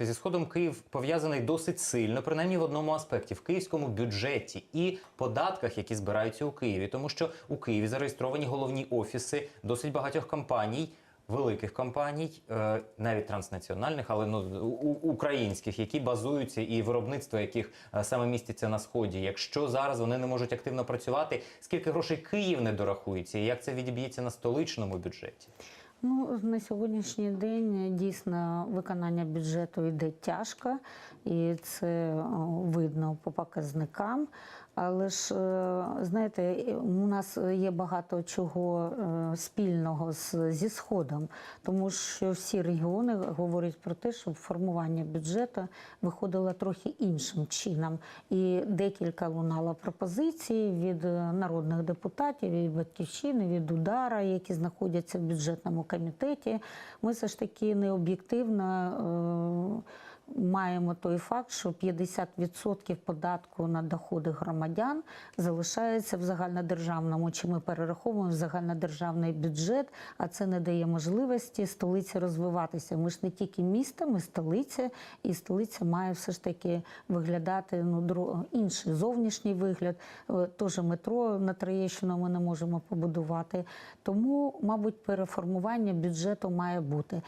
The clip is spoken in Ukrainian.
Зі сходом Київ пов'язаний досить сильно, принаймні в одному аспекті в київському бюджеті і податках, які збираються у Києві, тому що у Києві зареєстровані головні офіси досить багатьох компаній. Великих компаній, е, навіть транснаціональних, але ну українських, які базуються і виробництво яких е, саме міститься на сході. Якщо зараз вони не можуть активно працювати, скільки грошей Київ не дорахується, і як це відіб'ється на столичному бюджеті? Ну, на сьогоднішній день дійсно виконання бюджету йде тяжко, і це видно по показникам. Але ж е, знаєте, у нас є багато чого е, спільного зі сходом, тому що всі регіони говорять про те, що формування бюджету виходило трохи іншим чином. І декілька лунало пропозицій від е, народних депутатів, від батьківщини, від удара, які знаходяться в бюджетному комітеті. Ми все ж таки необ'єктивно. е, Маємо той факт, що 50% податку на доходи громадян залишається в загальнодержавному, чи ми перераховуємо в загальнодержавний бюджет, а це не дає можливості столиці розвиватися. Ми ж не тільки місто, ми столиця, і столиця має все ж таки виглядати ну, інший зовнішній вигляд. Е, Теж метро на Троєщину ми не можемо побудувати. Тому, мабуть, переформування бюджету має бути.